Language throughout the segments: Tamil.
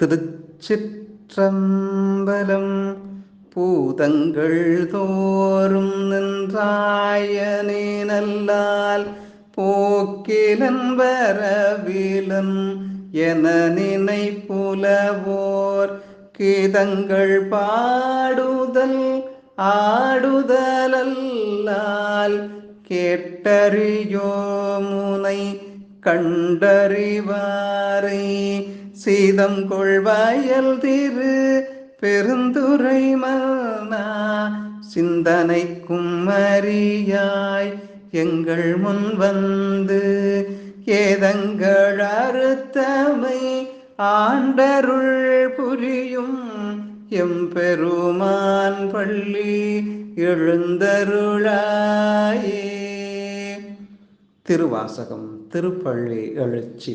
திருச்சிற்றம்பலம் பூதங்கள் தோறும் நின்றாயனே நல்லால் போக்கிலன் வரவிலன் என நினைப்புலவோர் கீதங்கள் பாடுதல் ஆடுதலல்லால் கேட்டறியோ முனை கண்டறிவாரை சீதம் கொள்வாயல் திரு பெருந்துரை மன்னா சிந்தனைக்கும் அறியாய் எங்கள் முன் வந்து ஏதங்கள் அறுத்தமை ஆண்டருள் புரியும் எம்பெருமான் பள்ளி எழுந்தருளாயே. திருவாசகம் திருப்பள்ளி எழுச்சி.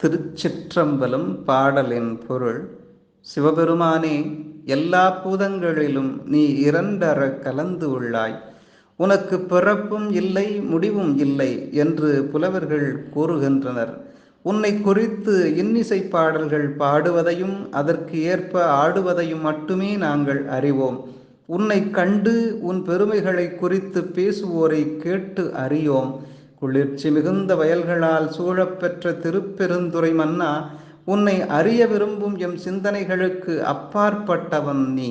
திருச்சிற்றம்பலம் பாடலின் பொருள் சிவபெருமானே எல்லா பூதங்களிலும் நீ இரண்டர கலந்து உள்ளாய். உனக்கு பிறப்பும் இல்லை முடிவும் இல்லை என்று புலவர்கள் கூறுகின்றனர். உன்னை குறித்து இன்னிசை பாடல்கள் பாடுவதையும் அதற்கு ஏற்ப ஆடுவதையும் மட்டுமே நாங்கள் அறிவோம். உன்னை கண்டு உன் பெருமைகளை குறித்து பேசுவோரை கேட்டு அறியோம். குளிர்ச்சி மிகுந்த வயல்களால் சூழப்பெற்ற திருப்பெருந்துறை மன்னா உன்னை அறிய விரும்பும் எம் சிந்தனைகளுக்கு அப்பாற்பட்டவன் நீ.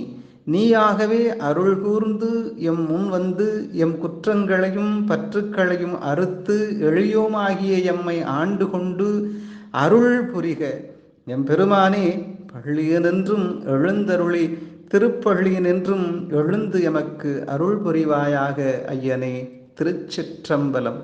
நீயாகவே அருள் கூர்ந்து எம் முன் வந்து எம் குற்றங்களையும் பற்றுக்களையும் அறுத்து எளியோமாகிய எம்மை ஆண்டு கொண்டு அருள் புரிக. எம் பெருமானே பள்ளியனென்றும் எழுந்தருளி திருப்பள்ளியினின்றும் எழுந்து எமக்கு அருள் புரிவாயாக ஐயனே திருச்சிற்றம்பலம்.